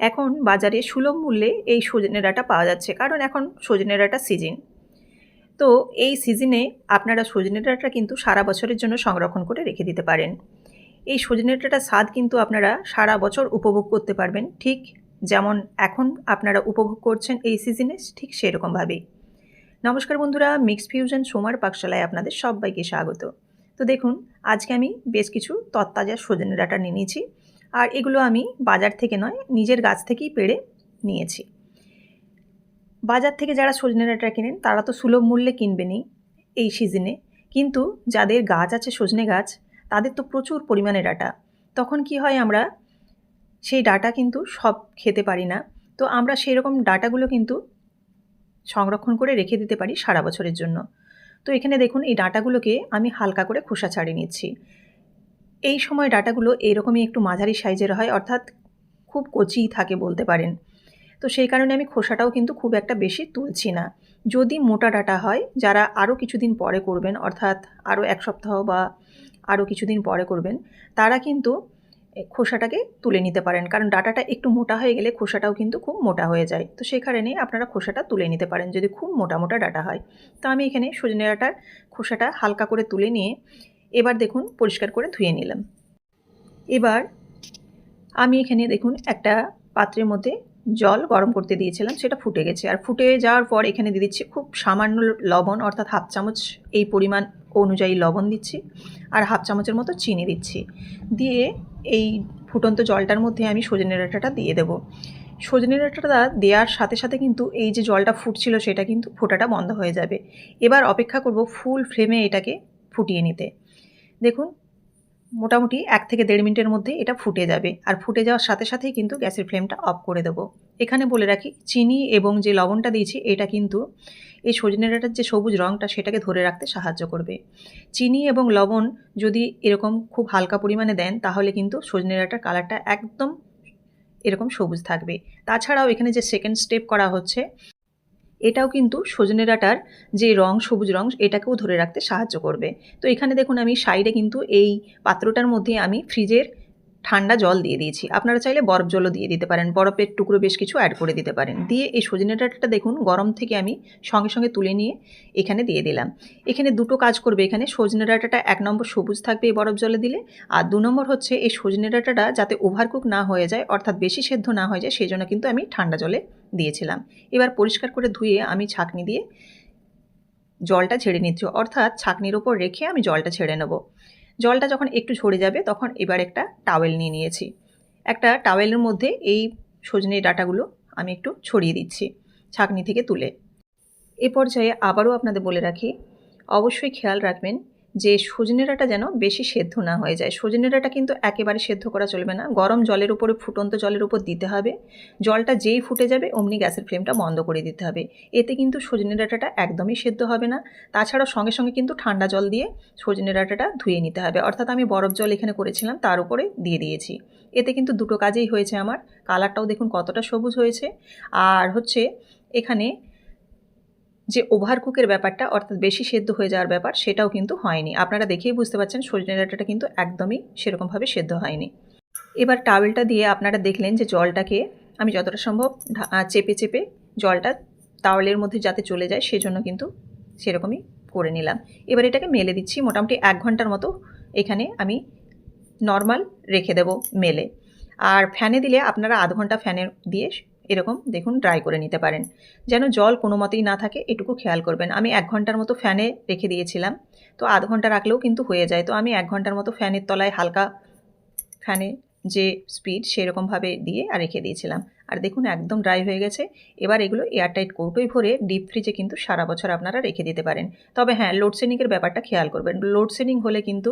এখন বাজারে সুলভ মূল্যে এই সজনে ডাঁটা পাওয়া যাচ্ছে, কারণ এখন সজনে ডাঁটা সিজন তো এই সিজনে আপনারা সজনে ডাঁটা কিন্তু সারা বছরের জন্য সংরক্ষণ করে রেখে দিতে পারেন। এই সজনে ডাঁটার স্বাদ কিন্তু আপনারা সারা বছর উপভোগ করতে পারবেন, ঠিক যেমন এখন আপনারা উপভোগ করছেন এই সিজনে ঠিক সেরকমভাবেই নমস্কার বন্ধুরা মিক্স ফিউশন সোমার পাকশালায় আপনাদের সবাইকে স্বাগত। তো দেখুন, আজকে আমি বেশ কিছু তত্তাজা সজনে ডাঁটা নিয়ে নিয়েছি। আর এগুলো আমি বাজার থেকে নয়, নিজের গাছ থেকেই পেড়ে নিয়েছি। বাজার থেকে যারা সজনে ডাঁটা কেনেন, তারা তো সুলভ মূল্যে কিনবেনই এই সিজনে। কিন্তু যাদের গাছ আছে, সজনে গাছ, তাদের তো প্রচুর পরিমাণে ডাটা। তখন কি হয় আমরা, সেই ডাটা কিন্তু সব খেতে পারি না। তো আমরা সেই রকম ডাটাগুলো কিন্তু সংরক্ষণ করে রেখে দিতে পারি সারা বছরের জন্য। তো এখানে দেখুন, এই ডাটাগুলোকে আমি হালকা করে খোসা ছাড়িয়ে নিচ্ছি। এই সময় ডাটাগুলো এরকমই একটু মাঝারি সাইজের হয়, অর্থাৎ খুব কচিই থাকে বলতে পারেন। তো সেই কারণে আমি খোসাটাও কিন্তু খুব একটা বেশি তুলছি না। যদি মোটা ডাটা হয়, যারা আরও কিছুদিন পরে করবেন, অর্থাৎ আরও এক সপ্তাহ বা আরও কিছুদিন পরে করবেন, তারা কিন্তু খোসাটাকে তুলে নিতে পারেন। কারণ ডাটাটা একটু মোটা হয়ে গেলে খোসাটাও কিন্তু খুব মোটা হয়ে যায়। তো সেই কারণে আপনারা খোসাটা তুলে নিতে পারেন যদি খুব মোটা মোটা ডাটা হয়। তো আমি এখানে সজনে ডাটার খোসাটা হালকা করে তুলে নিয়ে এবার দেখুন পরিষ্কার করে ধুয়ে নিলাম। এবার আমি এখানে দেখুন একটা পাত্রের মধ্যে জল গরম করতে দিয়েছিলাম, সেটা ফুটে গেছে। আর ফুটে যাওয়ার পর এখানে দিয়ে দিচ্ছি খুব সামান্য লবণ, অর্থাৎ হাফ চামচ এই পরিমাণ অনুযায়ী লবণ দিচ্ছি আর হাফ চামচের মতো চিনি দিচ্ছি। দিয়ে এই ফুটন্ত জলটার মধ্যে আমি সজনে ডাঁটাটা দিয়ে দেবো। সজনে ডাঁটাটা দেওয়ার সাথে সাথে কিন্তু এই যে জলটা ফুটছিল, সেটা কিন্তু ফোটাটা বন্ধ হয়ে যাবে। এবার অপেক্ষা করব ফুল ফ্লেমে এটাকে ফুটিয়ে নিতে। দেখুন, মোটামুটি এক থেকে দেড় মিনিটের মধ্যে এটা ফুটে যাবে। আর ফুটে যাওয়ার সাথে সাথেই কিন্তু গ্যাসের ফ্লেমটা অফ করে দেবো। এখানে বলে রাখি, চিনি এবং যে লবণটা দিয়েছি, এটা কিন্তু এই সজনে ডাঁটার যে সবুজ রঙটা সেটাকে ধরে রাখতে সাহায্য করবে। চিনি এবং লবণ যদি এরকম খুব হালকা পরিমাণে দেন, তাহলে কিন্তু সজনে ডাঁটার কালারটা একদম এরকম সবুজ থাকবে। তাছাড়াও এখানে যে সেকেন্ড স্টেপ করা হচ্ছে এটাও কিন্তু সজনে ডাঁটার যে রং, সবুজ রং, এটাকেও ধরে রাখতে সাহায্য করবে। তো এখানে দেখুন আমি সাইডে কিন্তু এই পাত্রটার মধ্যে আমি ফ্রিজের ঠান্ডা জল দিয়ে দিয়েছি। আপনারা চাইলে বরফ জলও দিয়ে দিতে পারেন। বরফের টুকরো বেশ কিছু অ্যাড করে দিতে পারেন। দিয়ে এই সজনে ডাঁটাটা দেখুন, গরম থেকে আমি সঙ্গে সঙ্গে তুলে নিয়ে এখানে দিয়ে দিলাম। এখানে দুটো কাজ করবে এখানে। সজনে ডাঁটাটা এক নম্বর সবুজ থাকবে এই বরফ জলে দিলে আর দু নম্বর হচ্ছে এই সজনে ডাঁটাটা যাতে ওভারকুক না হয়ে যায়, অর্থাৎ বেশি সেদ্ধ না হয়ে যায়, সেই জন্য কিন্তু আমি ঠান্ডা জলে দিয়েছিলাম। এবার পরিষ্কার করে ধুয়ে আমি ছাঁকনি দিয়ে জলটা ছেড়ে নিচ্ছি। অর্থাৎ ছাঁকনির ওপর রেখে আমি জলটা ছেড়ে নেব। জলটা যখন একটু ঝরে যাবে, তখন এবার একটা টাওয়েল নিয়ে নিয়েছি। একটা টাওয়েলের মধ্যে এই সজনে ডাটাগুলো আমি একটু ছড়িয়ে দিচ্ছি ছাঁকনি থেকে তুলে। এ পর্যায়ে আবারও আপনাদের বলে রাখি, অবশ্যই খেয়াল রাখবেন যে সজনে ডাঁটা যেন বেশি সেদ্ধ না হয়ে যায়। সজনে ডাঁটা কিন্তু একেবারে সেদ্ধ করা চলবে না। গরম জলের উপরে, ফুটন্ত জলের উপর দিতে হবে। জলটা যেই ফুটে যাবে, অমনি গ্যাসের ফ্লেমটা বন্ধ করে দিতে হবে। এতে কিন্তু সজনে ডাঁটাটা একদমই সেদ্ধ হবে না। তাছাড়াও সঙ্গে সঙ্গে কিন্তু ঠান্ডা জল দিয়ে সজনে ডাঁটাটা ধুয়ে নিতে হবে। অর্থাৎ আমি বরফ জল এখানে করেছিলাম, তার উপরে দিয়ে দিয়েছি। এতে কিন্তু দুটো কাজেই হয়েছে আমার। কালারটাও দেখুন কতটা সবুজ হয়েছে। আর হচ্ছে এখানে যে ওভারকুকের ব্যাপারটা অর্থাৎ বেশি সেদ্ধ হয়ে যাওয়ার ব্যাপার সেটাও কিন্তু হয়নি। আপনারা দেখেই বুঝতে পারছেন সজনে ডাঁটাটা কিন্তু একদমই সেরকমভাবে সেদ্ধ হয়নি। এবার টাওয়েলটা দিয়ে আপনারা দেখলেন যে জলটাকে আমি যতটা সম্ভব চেপে চেপে জলটা তাওয়ালের মধ্যে যাতে চলে যায় সেজন্য কিন্তু সেরকমই করে নিলাম। এবার এটাকে মেলে দিচ্ছি, মোটামুটি এক ঘণ্টার মতো এখানে আমি নর্মাল রেখে দেব মেলে। আর ফ্যানে দিলে আপনারা আধ ঘণ্টা ফ্যানে দিয়ে এরকম দেখুন ড্রাই করে নিতে পারেন। যেন জল কোনো মতেই না থাকে, এটুকু খেয়াল করবেন। আমি এক ঘণ্টার মতো ফ্যানে রেখে দিয়েছিলাম। তো আধ ঘণ্টা রাখলেও কিন্তু হয়ে যায়। তো আমি এক ঘণ্টার মতো ফ্যানের তলায় হালকা ফ্যানে যে স্পিড সেরকমভাবে দিয়ে আর রেখে দিয়েছিলাম। আর দেখুন, একদম ড্রাই হয়ে গেছে। এবার এগুলো এয়ারটাইট কৌটোয় ভরে ডিপ ফ্রিজে কিন্তু সারা বছর আপনারা রেখে দিতে পারেন। তবে হ্যাঁ লোডশেডিংয়ের ব্যাপারটা খেয়াল করবেন। লোডশেডিং হলে কিন্তু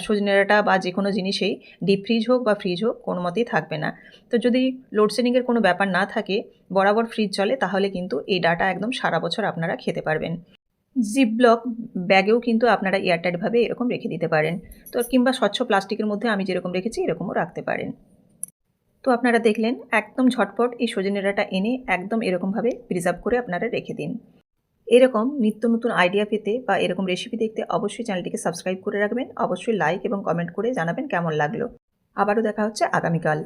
সজনেরাটা বা যে কোনো জিনিসেই ডিপ ফ্রিজ হোক বা ফ্রিজ হোক, কোনো মতেই থাকবে না। তো যদি লোডশেডিংয়ের কোনো ব্যাপার না থাকে, বরাবর ফ্রিজ চলে, তাহলে কিন্তু এই ডাটা একদম সারা বছর আপনারা খেতে পারবেন। জিপ ব্লক ব্যাগেও কিন্তু আপনারা এয়ারটাইটভাবে এরকম রেখে দিতে পারেন। তো কিংবা স্বচ্ছ প্লাস্টিকের মধ্যে আমি যেরকম রেখেছি, এরকমও রাখতে পারেন। তো আপনারা দেখলেন, একদম ঝটপট এই সজনে ডাঁটা এনে একদম এরকমভাবে প্রিজার্ভ করে আপনারা রেখে দিন। এরকম নিত্য নতুন আইডিয়া পেতে বা এরকম রেসিপি দেখতে অবশ্যই চ্যানেলটিকে সাবস্ক্রাইব করে রাখবেন। অবশ্যই লাইক এবং কমেন্ট করে জানাবেন কেমন লাগল। আবারও দেখা হচ্ছে আগামীকাল।